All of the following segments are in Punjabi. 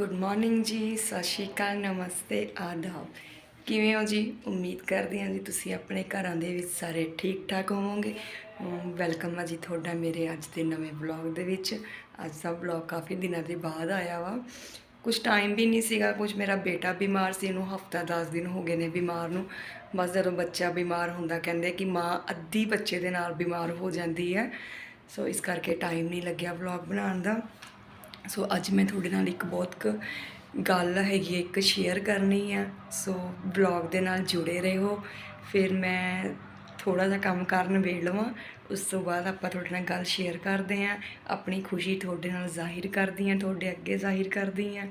ਗੁੱਡ ਮਾਰਨਿੰਗ ਜੀ, ਸਤਿ ਸ਼੍ਰੀ ਅਕਾਲ, ਨਮਸਤੇ, ਆਦਾਬ। ਕਿਵੇਂ ਹੋ ਜੀ? ਉਮੀਦ ਕਰਦੇ ਹਾਂ ਜੀ ਤੁਸੀਂ ਆਪਣੇ ਘਰਾਂ ਦੇ ਵਿੱਚ ਸਾਰੇ ਠੀਕ ਠਾਕ ਹੋਵੋਗੇ ਵੈਲਕਮ ਆ ਜੀ ਤੁਹਾਡਾ ਮੇਰੇ ਅੱਜ ਦੇ ਨਵੇਂ ਵਲੌਗ ਦੇ ਵਿੱਚ। ਅੱਜ ਦਾ ਵਲੌਗ ਕਾਫੀ ਦਿਨਾਂ ਦੇ ਬਾਅਦ ਆਇਆ ਵਾ। ਕੁਝ ਟਾਈਮ ਵੀ ਨਹੀਂ ਸੀਗਾ ਕੁਝ ਮੇਰਾ ਬੇਟਾ ਬਿਮਾਰ ਸੀ ਇਹਨੂੰ ਹਫਤਾ 10 ਦਿਨ ਹੋ ਗਏ ਨੇ ਬਿਮਾਰ ਨੂੰ। ਬਸ ਜਦੋਂ ਬੱਚਾ ਬਿਮਾਰ ਹੁੰਦਾ ਕਹਿੰਦੇ ਕਿ ਮਾਂ ਅੱਧੀ ਬੱਚੇ ਦੇ ਨਾਲ ਬਿਮਾਰ ਹੋ ਜਾਂਦੀ ਹੈ। ਸੋ ਇਸ ਕਰਕੇ ਟਾਈਮ ਨਹੀਂ ਲੱਗਿਆ ਵਲੌਗ ਬਣਾਉਣ ਦਾ। ਸੋ ਅੱਜ ਮੈਂ ਤੁਹਾਡੇ ਨਾਲ ਇੱਕ ਬਹੁਤ ਕੁ ਗੱਲ ਹੈਗੀ ਹੈ, ਇੱਕ ਸ਼ੇਅਰ ਕਰਨੀ ਆ। ਸੋ ਵਲੌਗ ਦੇ ਨਾਲ ਜੁੜੇ ਰਹੋ। ਫਿਰ ਮੈਂ ਥੋੜਾ ਜਿਹਾ ਕੰਮ ਕਰਨ ਵੇੜ ਲਵਾਂ। ਉਸ ਤੋਂ ਬਾਅਦ ਆਪਾਂ ਤੁਹਾਡੇ ਨਾਲ ਗੱਲ ਸ਼ੇਅਰ ਕਰਦੇ ਆਂ ਆਪਣੀ ਖੁਸ਼ੀ ਤੁਹਾਡੇ ਨਾਲ ਜ਼ਾਹਿਰ ਕਰਦੀ ਆਂ ਤੁਹਾਡੇ ਅੱਗੇ ਜ਼ਾਹਿਰ ਕਰਦੀ ਆਂ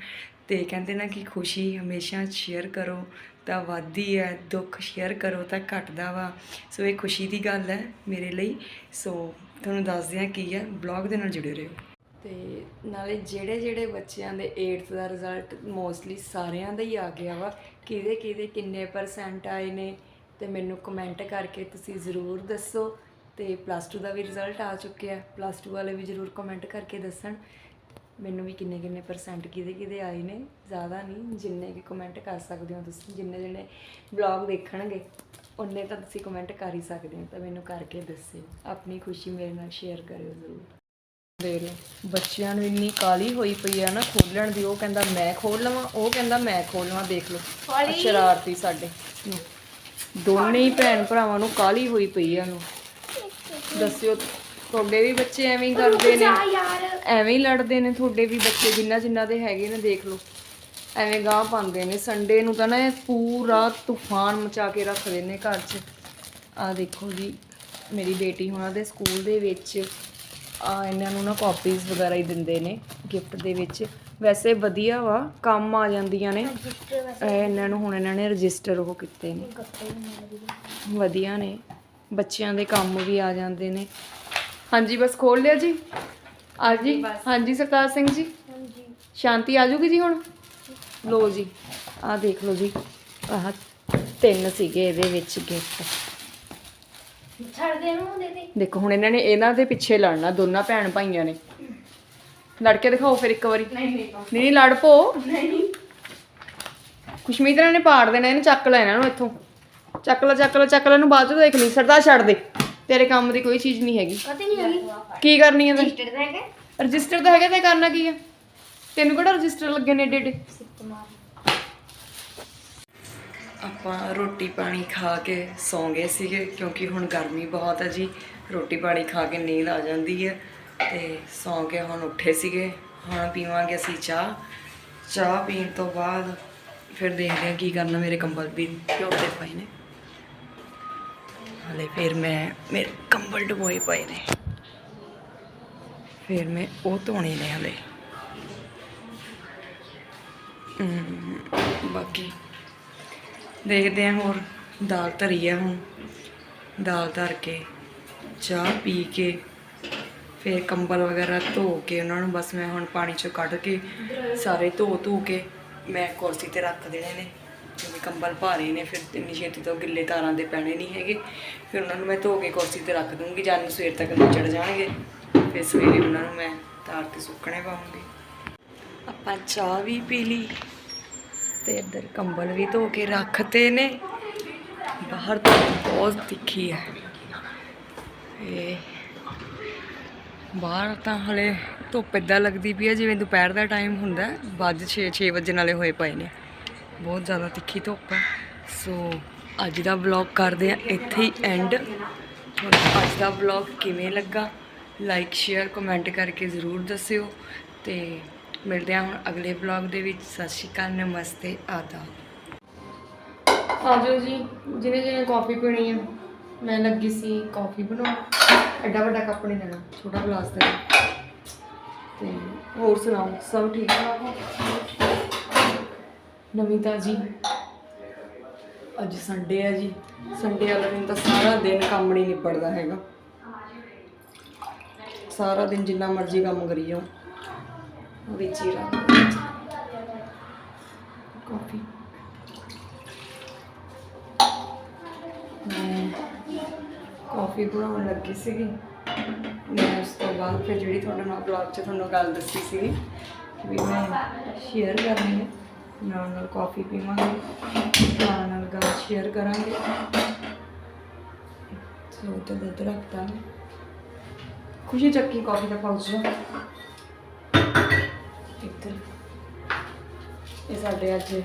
ਤੇ ਕਹਿੰਦੇ ਨਾ ਕਿ ਖੁਸ਼ੀ ਹਮੇਸ਼ਾ ਸ਼ੇਅਰ ਕਰੋ ਤਾਂ ਵੱਧਦੀ ਹੈ ਦੁੱਖ ਸ਼ੇਅਰ ਕਰੋ ਤਾਂ ਘਟਦਾ ਵਾ। ਸੋ ਇਹ ਖੁਸ਼ੀ ਦੀ ਗੱਲ ਹੈ ਮੇਰੇ ਲਈ। ਸੋ ਤੁਹਾਨੂੰ ਦੱਸਦੇ ਹਾਂ ਕੀ ਹੈ। ਵਲੌਗ ਦੇ ਨਾਲ ਜੁੜੇ ਰਹੋ। ਤੇ ਨਾਲੇ ਜਿਹੜੇ ਜਿਹੜੇ ਬੱਚਿਆਂ ਦੇ 8th ਦਾ ਰਿਜ਼ਲਟ ਮੋਸਟਲੀ ਸਾਰਿਆਂ ਦਾ ਹੀ ਆ ਗਿਆ ਵਾ। ਕਿਹਦੇ ਕਿਹਦੇ ਕਿੰਨੇ ਪਰਸੈਂਟ ਆਏ ਨੇ ਤੇ ਮੈਨੂੰ ਕਮੈਂਟ ਕਰਕੇ ਤੁਸੀਂ ਜ਼ਰੂਰ ਦੱਸੋ। ਤੇ ਪਲੱਸ 2 ਦਾ ਵੀ ਰਿਜ਼ਲਟ ਆ ਚੁੱਕਿਆ। ਪਲੱਸ 2 ਵਾਲੇ ਵੀ ਜ਼ਰੂਰ ਕਮੈਂਟ ਕਰਕੇ ਦੱਸਣ। ਮੈਨੂੰ ਵੀ ਕਿੰਨੇ ਕਿੰਨੇ ਪਰਸੈਂਟ ਕਿਹਦੇ ਕਿਹਦੇ ਆਏ ਨੇ। ਜ਼ਿਆਦਾ ਨਹੀਂ, ਜਿੰਨੇ ਕਿ ਕਮੈਂਟ ਕਰ ਸਕਦੇ ਹੋ ਤੁਸੀਂ, ਜਿੰਨੇ ਜਿਹਨੇ ਵਲੌਗ ਦੇਖਣਗੇ ਉਹਨੇ ਤਾਂ ਤੁਸੀਂ ਕਮੈਂਟ ਕਰ ਹੀ ਸਕਦੇ ਹੋ। ਤਾਂ ਮੈਨੂੰ ਕਰਕੇ ਦੱਸਿਓ। ਆਪਣੀ ਖੁਸ਼ੀ ਮੇਰੇ ਨਾਲ ਸ਼ੇਅਰ ਕਰਿਓ ਜ਼ਰੂਰ। ਲਓ। ਬੱਚਿਆਂ ਨੂੰ ਇੰਨੀ ਕਾਲੀ ਹੋਈ ਪਈ ਆ ਨਾ ਖੋਲਣ ਦੀ ਉਹ ਕਹਿੰਦਾ ਮੈਂ ਖੋਲ ਲਵਾਂ ਉਹ ਕਹਿੰਦਾ ਮੈਂ ਖੋਲ ਲਵਾਂ ਦੇਖ ਲਓ। ਆਹ ਸ਼ਰਾਰਤੀ ਸਾਡੇ। ਦੋਨੇ ਹੀ ਭੈਣ ਭਰਾਵਾਂ ਨੂੰ ਕਾਲੀ ਹੋਈ ਪਈ ਆ ਨੂੰ ਦੱਸਿਓ ਤੁਹਾਡੇ ਵੀ ਬੱਚੇ ਐਵੇਂ ਹੀ ਕਰਦੇ ਨੇ? ਐਵੇਂ ਹੀ ਲੜਦੇ ਨੇ ਤੁਹਾਡੇ ਵੀ ਬੱਚੇ ਜਿੰਨਾ ਜਿੰਨਾ ਦੇ ਹੈਗੇ ਨੇ ਦੇਖ ਲਓ। ਐਵੇਂ ਗਾਹ ਪਾਉਂਦੇ ਨੇ। ਸੰਡੇ ਨੂੰ ਤਾਂ ਨਾ ਇਹ ਪੂਰਾ ਤੂਫਾਨ ਮਚਾ ਕੇ ਰੱਖਦੇ ਨੇ ਘਰ 'ਚ। ਆ ਦੇਖੋ ਜੀ ਮੇਰੀ ਬੇਟੀ ਹੁਣਾਂ ਦੇ ਸਕੂਲ ਦੇ ਵਿੱਚ ਇਹਨਾਂ ਨੂੰ ਨਾ ਕਾਪੀਜ਼ ਵਗੈਰਾ ਹੀ ਦਿੰਦੇ ਨੇ ਗਿਫਟ ਦੇ ਵਿੱਚ। ਵੈਸੇ ਵਧੀਆ ਵਾ ਕੰਮ ਆ ਜਾਂਦੀਆਂ ਨੇ। ਇਹ ਇਹਨਾਂ ਨੂੰ ਹੁਣ ਇਹਨਾਂ ਨੇ ਰਜਿਸਟਰ ਉਹ ਕੀਤੇ ਨੇ। ਵਧੀਆ ਨੇ। ਬੱਚਿਆਂ ਦੇ ਕੰਮ ਵੀ ਆ ਜਾਂਦੇ ਨੇ। ਹਾਂਜੀ ਬਸ ਖੋਲ ਲਿਆ ਜੀ। ਆ ਜੀ ਹਾਂਜੀ ਸਰਦਾਰ ਸਿੰਘ ਜੀ। ਸ਼ਾਂਤੀ ਆ ਜੂਗੀ ਜੀ ਹੁਣ? ਲੋ ਜੀ ਆ ਦੇਖ ਲਓ ਜੀ। ਆਹ ਤਿੰਨ ਸੀਗੇ ਇਹਦੇ ਵਿੱਚ ਗਿਫਟ ਛੱਡ ਦੇ ਨੂੰ ਦੇ ਦੇ ਦੇਖੋ ਹੁਣ ਇਹਨਾਂ ਨੇ ਇਹਨਾਂ ਦੇ ਪਿੱਛੇ ਲੜਨਾ ਦੋਨਾਂ ਭੈਣ ਭਾਈਆਂ ਨੇ। ਲੜ ਕੇ ਦਿਖਾਓ ਫਿਰ ਇੱਕ ਵਾਰੀ। ਨਹੀਂ ਨਹੀਂ ਨਹੀਂ ਨਹੀਂ ਲੜ ਪੋ ਨਹੀਂ। ਖੁਸ਼ਮੀਤ ਨੇ ਪਾੜ ਦੇਣਾ ਇਹਨੂੰ ਚੱਕ ਲੈ ਇਹਨਾਂ ਨੂੰ ਇੱਥੋਂ। ਚੱਕ ਲੈ ਚੱਕ ਲੈ ਚੱਕ ਲੈ ਇਹਨੂੰ ਬਾਅਦ ਚ ਦੇਖ ਲਈ। ਸਰਦਾਰ ਛੱਡ ਦੇ। ਤੇਰੇ ਕੰਮ ਦੀ ਕੋਈ ਚੀਜ਼ ਨਹੀਂ ਹੈਗੀ। ਪਤਾ ਨਹੀਂ ਹੈਗੀ। ਕੀ ਕਰਨੀ ਹੈ ਤੇ ਰਜਿਸਟਰ ਦਾ ਹੈਗਾ। ਰਜਿਸਟਰ ਤਾਂ ਹੈਗਾ ਤੇ ਕਰਨਾ ਕੀ ਹੈ ਤੈਨੂੰ ਕਿਹੜਾ ਰਜਿਸਟਰ ਲੱਗੇ ਨੇ ਏਡੇ ਏਡੇ? ਆਪਾਂ ਰੋਟੀ ਪਾਣੀ ਖਾ ਕੇ ਸੌਂ ਗਏ ਸੀਗੇ, ਕਿਉਂਕਿ ਹੁਣ ਗਰਮੀ ਬਹੁਤ ਹੈ ਜੀ। ਰੋਟੀ ਪਾਣੀ ਖਾ ਕੇ ਨੀਂਦ ਆ ਜਾਂਦੀ ਹੈ ਤੇ ਸੌਂ ਕੇ ਹੁਣ ਉੱਠੇ ਸੀਗੇ। ਹੁਣ ਪੀਵਾਂਗੇ ਅਸੀਂ ਚਾਹ। ਚਾਹ ਪੀਣ ਤੋਂ ਬਾਅਦ ਫਿਰ ਦੇਖਦੇ ਹਾਂ ਕੀ ਕਰਨਾ ਮੇਰੇ ਕੰਬਲ ਵੀ ਝੋਟੇ ਪਏ ਨੇ। ਹਲੇ ਫਿਰ ਮੈਂ ਮੇਰੇ ਕੰਬਲ ਡੁਬੋਏ ਪਏ ਨੇ। ਫਿਰ ਮੈਂ ਉਹ ਧੋਣੇ ਨੇ ਹਲੇ। ਬਾਕੀ ਦੇਖਦੇ ਹਾਂ ਹੋਰ ਦਾਲ ਧਰੀ ਆ ਹੁਣ। ਦਾਲ ਧਰ ਕੇ, ਚਾਹ ਪੀ ਕੇ, ਫਿਰ ਕੰਬਲ ਵਗੈਰਾ ਧੋ ਕੇ ਉਹਨਾਂ ਨੂੰ ਬਸ ਮੈਂ ਹੁਣ ਪਾਣੀ ਚੋਂ ਕੱਢ ਕੇ ਸਾਰੇ ਧੋ ਧੋ ਕੇ ਮੈਂ ਕੁਰਸੀ ਤੇ ਰੱਖ ਦੇਣੇ ਨੇ। ਕਿਉਂਕਿ ਕੰਬਲ ਭਾਰੇ ਨੇ, ਫਿਰ ਇੰਨੀ ਛੇਤੀ ਤੋਂ ਗਿੱਲੇ ਤਾਰਾਂ ਦੇ ਪੈਣੇ ਨਹੀਂ ਹੈਗੇ। ਫਿਰ ਉਹਨਾਂ ਨੂੰ ਮੈਂ ਧੋ ਕੇ ਕੁਰਸੀ ਤੇ ਰੱਖ ਦੂੰਗੀ ਜਦ ਨੂੰ ਸਵੇਰ ਤੱਕ ਚੜ ਜਾਣਗੇ। ਫਿਰ ਸਵੇਰੇ ਉਹਨਾਂ ਨੂੰ ਮੈਂ ਤਾਰ ਤੇ ਸੁੱਕਣੇ ਪਾਉਂਗੀ। ਆਪਾਂ ਚਾਹ ਵੀ ਪੀ ਲਈ। ਤੇ ਇੱਧਰ ਕੰਬਲ ਵੀ ਧੋ ਕੇ ਰੱਖਤੇ ਨੇ। ਬਾਹਰ ਤਾਂ ਬਹੁਤ ਤਿੱਖੀ ਹੈ। ਇਹ ਬਾਹਰ ਤਾਂ ਹਲੇ ਧੁੱਪ ਏਦਾਂ ਲੱਗਦੀ ਪਈ ਹੈ ਜਿਵੇਂ ਦੁਪਹਿਰ ਦਾ ਟਾਈਮ ਹੁੰਦਾ ਵੱਜ 6 6 ਵਜੇ ਨਾਲੇ ਹੋਏ ਪਏ ਨੇ। ਬਹੁਤ ਜ਼ਿਆਦਾ ਤਿੱਖੀ ਧੁੱਪ ਹੈ। ਸੋ ਅੱਜ ਦਾ ਵਲੌਗ ਕਰਦੇ ਆ ਇੱਥੇ ਹੀ ਐਂਡ ਤੁਹਾਨੂੰ ਅੱਜ ਦਾ ਵਲੌਗ ਕਿਵੇਂ ਲੱਗਾ? ਲਾਈਕ ਸ਼ੇਅਰ ਕਮੈਂਟ ਕਰਕੇ ਜ਼ਰੂਰ ਦੱਸਿਓ। ਤੇ ਮਿਲਦੇ ਹਾਂ ਹੁਣ ਅਗਲੇ ਵਲੌਗ ਦੇ ਵਿੱਚ। ਸਤਿ ਸ਼੍ਰੀ ਅਕਾਲ, ਨਮਸਤੇ, ਆਦਾਬ। ਆਜੋ ਜੀ ਜਿਹਨੇ ਜਿਹਨੇ ਕਾਫੀ ਪੀਣੀ ਹੈ ਮੈਂ ਲੱਗੀ ਸੀ ਕਾਫੀ ਬਣਾਉਣ। ਐਡਾ ਵੱਡਾ ਕੱਪ ਨਹੀਂ ਲੈਣਾ, ਛੋਟਾ ਗਲਾਸ ਦੇ ਤੇ ਹੋਰ ਸੁਣਾਓ, ਸਭ ਠੀਕ ਠਾਕ ਹੋ? ਜੀ। ਅੱਜ ਸੰਡੇ ਆ ਜੀ। ਸੰਡੇ ਵਾਲੇ ਦਿਨ ਤਾਂ ਸਾਰਾ ਦਿਨ ਕੰਮ ਨਹੀਂ ਨਿਬੜਦਾ ਹੈਗਾ। ਸਾਰਾ ਦਿਨ ਜਿੰਨਾ ਮਰਜ਼ੀ ਕੰਮ ਕਰੀ ਜਾਓ। ਵਿੱਚ ਹੀ ਰੱਖ ਮੈਂ ਕਾਫੀ ਬਣਾਉਣ ਲੱਗੀ ਸੀਗੀ। ਮੈਂ ਉਸ ਤੋਂ ਬਾਅਦ ਫਿਰ ਜਿਹੜੀ ਤੁਹਾਡੇ ਨਾਲ ਬਲੌਗ 'ਚ ਤੁਹਾਨੂੰ ਗੱਲ ਦੱਸੀ ਸੀਗੀ ਵੀ ਮੈਂ ਸ਼ੇਅਰ ਕਰਨੀ ਹੈ, ਨਾਲ ਨਾਲ ਕਾਫੀ ਪੀਵਾਂਗੇ, ਨਾਲ ਨਾਲ ਗੱਲ ਸ਼ੇਅਰ ਕਰਾਂਗੇ। ਸੋ ਤੇ ਦੁੱਧ ਰੱਖਦਾ ਖੁਸ਼ੀ ਚੱਕੀ ਕਾਫੀ ਦਾ ਪਾਉਚ ਇੱਧਰ ਇਹ ਸਾਡੇ ਅੱਜ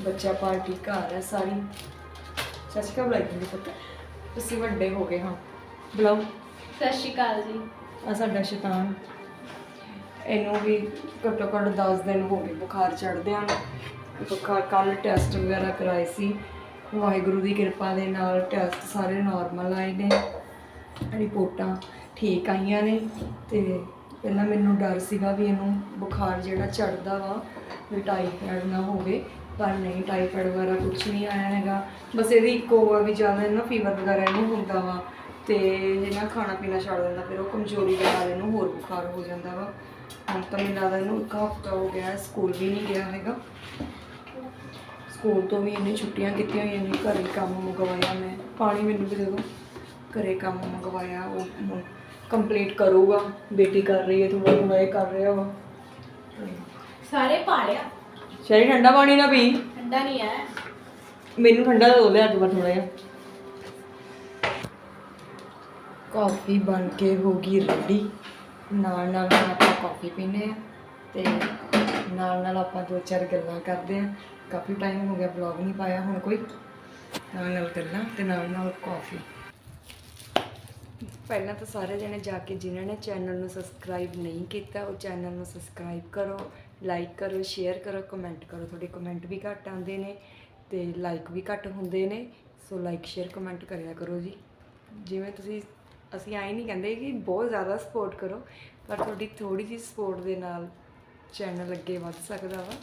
ਬੱਚਾ ਪਾਰਟੀ ਘਰ ਹੈ ਸਾਰੀ। ਸੱਚਕਾ ਬੁਲਾਈ ਦਿੰਦੀ ਪੁੱਤ? ਤੁਸੀਂ ਵੱਡੇ ਹੋ ਗਏ ਹਾਂ। ਬੁਲਾਓ। ਸਤਿ ਸ਼੍ਰੀ ਅਕਾਲ ਜੀ। ਆ ਸਾਡਾ ਸ਼ੈਤਾਨ। ਇਹਨੂੰ ਵੀ ਘੱਟੋ ਘੱਟ 10 ਦਿਨ ਹੋ ਗਏ ਬੁਖਾਰ ਚੜ੍ਹਦਿਆਂ ਨੂੰ। ਬੁਖਾਰ ਕੱਲ ਟੈਸਟ ਵਗੈਰਾ ਕਰਾਏ ਸੀ। ਵਾਹਿਗੁਰੂ ਦੀ ਕਿਰਪਾ ਦੇ ਨਾਲ ਟੈਸਟ ਸਾਰੇ ਨਾਰਮਲ ਆਏ ਨੇ। ਰਿਪੋਰਟਾਂ ਠੀਕ ਆਈਆਂ ਨੇ ਤੇ ਪਹਿਲਾਂ ਮੈਨੂੰ ਡਰ ਸੀਗਾ ਵੀ ਇਹਨੂੰ ਬੁਖਾਰ ਜਿਹੜਾ ਚੜਦਾ ਵਾ, ਵੀ ਟਾਈਫਾਇਡ ਨਾ ਹੋਵੇ, ਪਰ ਨਹੀਂ ਟਾਈਫਾਇਡ ਵਗੈਰਾ ਕੁਝ ਨਹੀਂ ਆਇਆ ਹੈਗਾ। ਬਸ ਇਹਦੀ ਇੱਕੋ ਆ ਵੀ ਜ਼ਿਆਦਾ ਨਾ ਫੀਵਰ ਵਗੈਰਾ ਇਹਨੂੰ ਹੁੰਦਾ ਵਾ, ਤੇ ਜੇ ਨਾ ਖਾਣਾ ਪੀਣਾ ਛੱਡ ਦਿੰਦਾ, ਫਿਰ ਉਹ ਕਮਜ਼ੋਰੀ ਦੇ ਨਾਲ ਇਹਨੂੰ ਹੋਰ ਬੁਖਾਰ ਹੋ ਜਾਂਦਾ ਵਾ। ਹੁਣ ਤਾਂ ਮੈਨੂੰ ਲੱਗਦਾ ਇਹਨੂੰ ਇੱਕ ਹਫ਼ਤਾ ਹੋ ਗਿਆ, ਸਕੂਲ ਵੀ ਨਹੀਂ ਗਿਆ ਹੈਗਾ। ਸਕੂਲ ਤੋਂ ਵੀ ਇਹਨੇ ਛੁੱਟੀਆਂ ਕੀਤੀਆਂ ਹੋਈਆਂ ਨੇ, ਘਰੇ ਕੰਮ ਮੰਗਵਾਇਆ ਮੈਂ। ਪਾਣੀ ਮੈਨੂੰ ਵੀ ਦੇ ਦਿਓ। ਘਰੇ ਕੰਮ ਮੰਗਵਾਇਆ, ਉਹ ਕੰਪਲੀਟ ਕਰੂਗਾ ਬੇਟੀ ਕਰ ਰਹੀ ਹੈ ਥੋੜਾ ਥੋੜਾ ਇਹ ਕਰ ਰਿਹਾ ਵਾ। ਸਾਰੇ ਪਾਲਿਆ ਸ਼ਰੀ ਠੰਡਾ ਪਾਣੀ ਨਾ ਪੀ। ਠੰਡਾ ਨਹੀਂ ਹੈ ਮੈਨੂੰ ਠੰਡਾ ਦੋ ਲਿਆ ਅੱਜ ਥੋੜਾ ਜਿਹਾ। ਕਾਫੀ ਬਣ ਕੇ ਹੋ ਗਈ ਰੈਡੀ। ਨਾਲ ਨਾਲ ਆਪਾਂ ਕਾਫੀ ਪੀਨੇ ਆ ਤੇ ਨਾਲ ਨਾਲ ਆਪਾਂ ਦੋ ਚਾਰ ਗੱਲਾਂ ਕਰਦੇ ਆ ਕਾਫੀ ਟਾਈਮ ਹੋ ਗਿਆ ਵਲੌਗ ਨਹੀਂ ਪਾਇਆ ਹੁਣ ਕੋਈ। ਨਾਲ ਨਾਲ ਗੱਲਾਂ ਤੇ ਨਾਲ ਨਾਲ ਕਾਫੀ। ਪਹਿਲਾਂ ਤਾਂ ਸਾਰੇ ਜਣੇ ਜਾ ਕੇ ਜਿਨ੍ਹਾਂ ਨੇ ਚੈਨਲ ਨੂੰ ਸਬਸਕ੍ਰਾਈਬ ਨਹੀਂ ਕੀਤਾ, ਉਹ ਚੈਨਲ ਨੂੰ ਸਬਸਕ੍ਰਾਈਬ ਕਰੋ ਲਾਈਕ ਕਰੋ ਸ਼ੇਅਰ ਕਰੋ ਕਮੈਂਟ ਕਰੋ। ਤੁਹਾਡੇ ਕਮੈਂਟ ਵੀ ਘੱਟ ਆਉਂਦੇ ਨੇ ਤੇ ਲਾਈਕ ਵੀ ਘੱਟ ਹੁੰਦੇ ਨੇ ਸੋ ਲਾਈਕ ਸ਼ੇਅਰ ਕਮੈਂਟ ਕਰਿਆ ਕਰੋ ਜੀ। ਜਿਵੇਂ ਤੁਸੀਂ, ਅਸੀਂ ਆਏ ਨਹੀਂ ਕਹਿੰਦੇ ਕਿ ਬਹੁਤ ਜ਼ਿਆਦਾ ਸਪੋਰਟ ਕਰੋ, ਪਰ ਤੁਹਾਡੀ ਥੋੜੀ ਜਿਹੀ ਸਪੋਰਟ ਦੇ ਨਾਲ ਚੈਨਲ ਅੱਗੇ ਵੱਧ ਸਕਦਾ ਵਾ।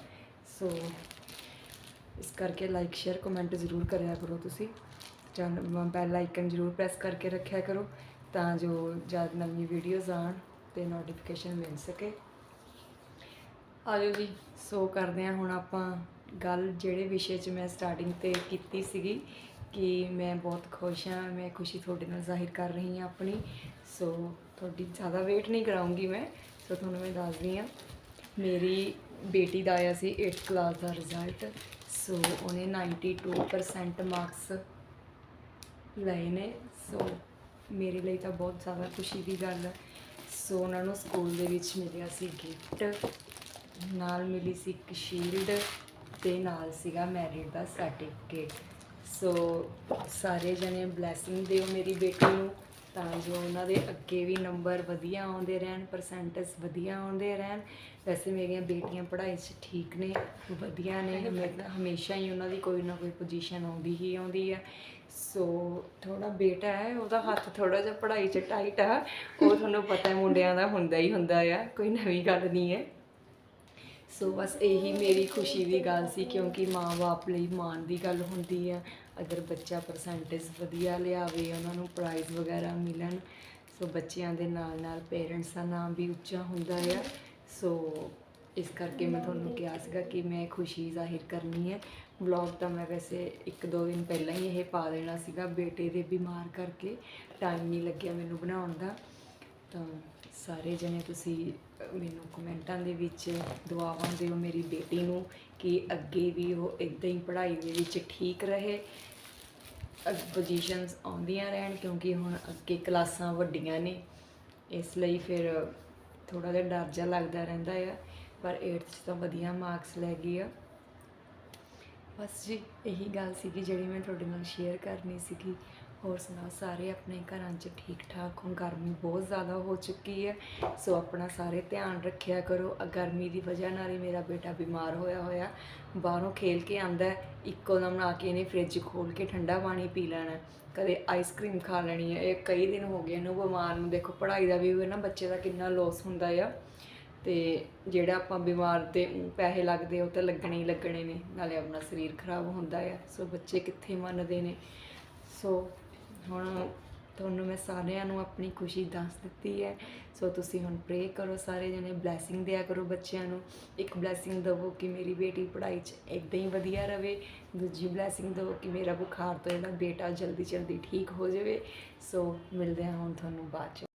ਸੋ ਇਸ ਕਰਕੇ ਲਾਈਕ ਸ਼ੇਅਰ ਕਮੈਂਟ ਜ਼ਰੂਰ ਕਰਿਆ ਕਰੋ ਤੁਸੀਂ। ਚੈਨਲ ਬੈਲ ਆਈਕਨ ਜ਼ਰੂਰ ਪ੍ਰੈਸ ਕਰਕੇ ਰੱਖਿਆ ਕਰੋ। ਤਾਂ ਜੋ ਜਦ ਨਵੀਂ ਵੀਡੀਓਜ਼ ਆਉਣ ਤੇ ਨੋਟੀਫਿਕੇਸ਼ਨ ਮਿਲ ਸਕੇ। ਆਜੋ ਜੀ। ਸੋ ਕਰਦੇ ਹਾਂ ਹੁਣ ਆਪਾਂ ਗੱਲ ਜਿਹੜੇ ਵਿਸ਼ੇ 'ਚ ਮੈਂ ਸਟਾਰਟਿੰਗ ਤੇ ਕੀਤੀ ਸੀਗੀ ਕਿ ਮੈਂ ਬਹੁਤ ਖੁਸ਼ ਹਾਂ ਮੈਂ ਖੁਸ਼ੀ ਤੁਹਾਡੇ ਨਾਲ ਜ਼ਾਹਿਰ ਕਰ ਰਹੀ ਹਾਂ ਆਪਣੀ। ਸੋ ਤੁਹਾਡੀ ਜ਼ਿਆਦਾ ਵੇਟ ਨਹੀਂ ਕਰਾਉਂਗੀ ਮੈਂ ਸੋ ਤੁਹਾਨੂੰ ਮੈਂ ਦੱਸਦੀ ਹਾਂ। ਮੇਰੀ ਬੇਟੀ ਦਾ ਆਇਆ ਸੀ 8th ਕਲਾਸ ਦਾ ਰਿਜ਼ਲਟ ਸੋ ਉਹਨੇ 92% ਮਾਰਕਸ ਲਏ ਨੇ। ਸੋ ਮੇਰੇ ਲਈ ਤਾਂ ਬਹੁਤ ਜ਼ਿਆਦਾ ਖੁਸ਼ੀ ਦੀ ਗੱਲ ਹੈ। ਸੋ ਉਹਨਾਂ ਨੂੰ ਸਕੂਲ ਦੇ ਵਿੱਚ ਮਿਲਿਆ ਸੀ ਗਿਫਟ ਨਾਲ ਮਿਲੀ ਸੀ ਇੱਕ ਸ਼ੀਲਡ ਤੇ ਨਾਲ ਸੀਗਾ ਮੈਰਿਟ ਦਾ ਸਰਟੀਫਿਕੇਟ ਸੋ ਸਾਰੇ ਜਣੇ ਬਲੇਸਿੰਗ ਦਿਓ ਮੇਰੀ ਬੇਟੀ ਨੂੰ। ਤਾਂ ਜੋ ਉਹਨਾਂ ਦੇ ਅੱਗੇ ਵੀ ਨੰਬਰ ਵਧੀਆ ਆਉਂਦੇ ਰਹਿਣ ਪਰਸੈਂਟੇਜ ਵਧੀਆ ਆਉਂਦੇ ਰਹਿਣ। ਵੈਸੇ ਮੇਰੀਆਂ ਬੇਟੀਆਂ ਪੜ੍ਹਾਈ 'ਚ ਠੀਕ ਨੇ ਵਧੀਆ ਨੇ। ਹਮੇ- ਹਮੇਸ਼ਾ ਹੀ ਉਹਨਾਂ ਦੀ ਕੋਈ ਨਾ ਕੋਈ ਪੋਜੀਸ਼ਨ ਆਉਂਦੀ ਹੀ ਆਉਂਦੀ ਹੈ ਸੋ ਥੋੜਾ ਬੇਟਾ ਹੈ ਉਹਦਾ ਹੱਥ ਥੋੜਾ ਜਿਹਾ ਪੜ੍ਹਾਈ 'ਚ ਟਾਈਟ ਆ। ਉਹ ਤੁਹਾਨੂੰ ਪਤਾ ਹੈ ਮੁੰਡਿਆਂ ਦਾ ਹੁੰਦਾ ਹੀ ਹੁੰਦਾ ਆ ਕੋਈ ਨਵੀਂ ਗੱਲ ਨਹੀਂ ਹੈ। ਸੋ ਬਸ ਇਹੀ ਮੇਰੀ ਖੁਸ਼ੀ ਦੀ ਗੱਲ ਸੀ ਕਿਉਂਕਿ ਮਾਂ-ਬਾਪ ਲਈ ਮਾਣ ਦੀ ਗੱਲ ਹੁੰਦੀ ਹੈ ਅਗਰ ਬੱਚਾ ਪਰਸੈਂਟੇਜ ਵਧੀਆ ਲਿਆਵੇ, ਉਹਨਾਂ ਨੂੰ ਪ੍ਰਾਈਜ਼ ਵਗੈਰਾ ਮਿਲਣ, ਸੋ ਬੱਚਿਆਂ ਦੇ ਨਾਲ ਨਾਲ ਪੇਰੈਂਟਸ ਦਾ ਨਾਮ ਵੀ ਉੱਚਾ ਹੁੰਦਾ ਆ। ਸੋ ਇਸ ਕਰਕੇ ਮੈਂ ਤੁਹਾਨੂੰ ਕਿਹਾ ਸੀਗਾ ਕਿ ਮੈਂ ਖੁਸ਼ੀ ਜ਼ਾਹਿਰ ਕਰਨੀ ਹੈ। ਵਲੌਗ ਤਾਂ ਮੈਂ ਵੈਸੇ ਇੱਕ ਦੋ ਦਿਨ ਪਹਿਲਾਂ ਹੀ ਇਹ ਪਾ ਦੇਣਾ ਸੀਗਾ ਬੇਟੇ ਦੇ ਬਿਮਾਰ ਕਰਕੇ। ਟਾਈਮ ਨਹੀਂ ਲੱਗਿਆ ਮੈਨੂੰ ਬਣਾਉਣ ਦਾ। ਤਾਂ ਸਾਰੇ ਜਣੇ ਤੁਸੀਂ ਮੈਨੂੰ ਕਮੈਂਟਾਂ ਦੇ ਵਿੱਚ ਦੁਆਵਾਂ ਦਿਓ ਮੇਰੀ ਬੇਟੀ ਨੂੰ ਕਿ ਅੱਗੇ ਵੀ ਉਹ ਇਦਾਂ ਹੀ ਪੜ੍ਹਾਈ ਦੇ ਵਿੱਚ ਠੀਕ ਰਹੇ। ਪੋਜੀਸ਼ਨਸ ਆਉਂਦੀਆਂ ਰਹਿਣ ਕਿਉਂਕਿ ਹੁਣ ਅੱਗੇ ਕਲਾਸਾਂ ਵੱਡੀਆਂ ਨੇ। ਇਸ ਲਈ ਫਿਰ ਥੋੜਾ ਜਿਹਾ ਡਰ ਜਿਹਾ ਲੱਗਦਾ ਰਹਿੰਦਾ ਆ, ਪਰ 8th 'ਚ ਤਾਂ ਵਧੀਆ ਮਾਰਕਸ ਲੈ ਗਈ ਆ। ਬਸ ਜੀ, ਇਹੀ ਗੱਲ ਸੀਗੀ ਜਿਹੜੀ ਮੈਂ ਤੁਹਾਡੇ ਨਾਲ ਸ਼ੇਅਰ ਕਰਨੀ ਸੀਗੀ। ਹੋਰ ਸੁਣਾਓ ਸਾਰੇ ਆਪਣੇ ਘਰਾਂ 'ਚ ਠੀਕ ਠਾਕ ਹੋ ਗਰਮੀ ਬਹੁਤ ਜ਼ਿਆਦਾ ਹੋ ਚੁੱਕੀ ਹੈ, ਸੋ ਆਪਣਾ ਸਾਰੇ ਧਿਆਨ ਰੱਖਿਆ ਕਰੋ। ਆ ਗਰਮੀ ਦੀ ਵਜ੍ਹਾ ਨਾਲ ਹੀ ਮੇਰਾ ਬੇਟਾ ਬਿਮਾਰ ਹੋਇਆ ਹੋਇਆ, ਬਾਹਰੋਂ ਖੇਲ ਕੇ ਆਂਦਾ ਇੱਕੋ ਦਮ ਆ ਕੇ ਇਹਨੇ ਫ੍ਰਿਜ ਖੋਲ ਕੇ ਠੰਡਾ ਪਾਣੀ ਪੀ ਲੈਣਾ ਕਦੇ ਆਈਸਕ੍ਰੀਮ ਖਾ ਲੈਣੀ ਹੈ, ਇਹ ਕਈ ਦਿਨ ਹੋ ਗਏ ਇਹਨੂੰ ਬਿਮਾਰ ਨੂੰ। ਦੇਖੋ, ਪੜ੍ਹਾਈ ਦਾ ਵੀ ਹੋਵੇ ਨਾ, ਬੱਚੇ ਦਾ ਕਿੰਨਾ ਲੋਸ ਹੁੰਦਾ ਆ। ਤੇ ਜਿਹੜਾ ਆਪਾਂ ਬਿਮਾਰ ਤੇ ਪੈਸੇ ਲੱਗਦੇ ਉਹ ਤਾਂ ਲੱਗਣੇ ਹੀ ਲੱਗਣੇ ਨੇ, ਨਾਲੇ ਆਪਣਾ ਸਰੀਰ ਖਰਾਬ ਹੁੰਦਾ ਆ। ਸੋ ਬੱਚੇ ਕਿੱਥੇ ਮੰਨਦੇ ਨੇ? ਸੋ ਹੁਣ ਤੁਹਾਨੂੰ ਮੈਂ ਸਾਰਿਆਂ ਨੂੰ ਆਪਣੀ ਖੁਸ਼ੀ ਦੱਸ ਦਿੱਤੀ ਹੈ। ਸੋ ਤੁਸੀਂ ਹੁਣ ਪ੍ਰੇ ਕਰੋ ਸਾਰੇ ਜਣੇ ਬਲੇਸਿੰਗ ਦਿਆ ਕਰੋ ਬੱਚਿਆਂ ਨੂੰ। ਇੱਕ ਬਲੇਸਿੰਗ ਦਿਵੋ ਕਿ ਮੇਰੀ ਬੇਟੀ ਪੜ੍ਹਾਈ 'ਚ ਇਦਾਂ ਹੀ ਵਧੀਆ ਰਵੇ। ਦੂਜੀ ਬਲੇਸਿੰਗ ਦਿਵੋ ਕਿ ਮੇਰਾ ਬੁਖਾਰ ਤੋਂ ਜਿਹੜਾ ਬੇਟਾ ਜਲਦੀ ਜਲਦੀ ਠੀਕ ਹੋ ਜਾਵੇ। ਸੋ ਮਿਲਦੇ ਹਾਂ ਹੁਣ ਤੁਹਾਨੂੰ ਬਾਅਦ 'ਚ।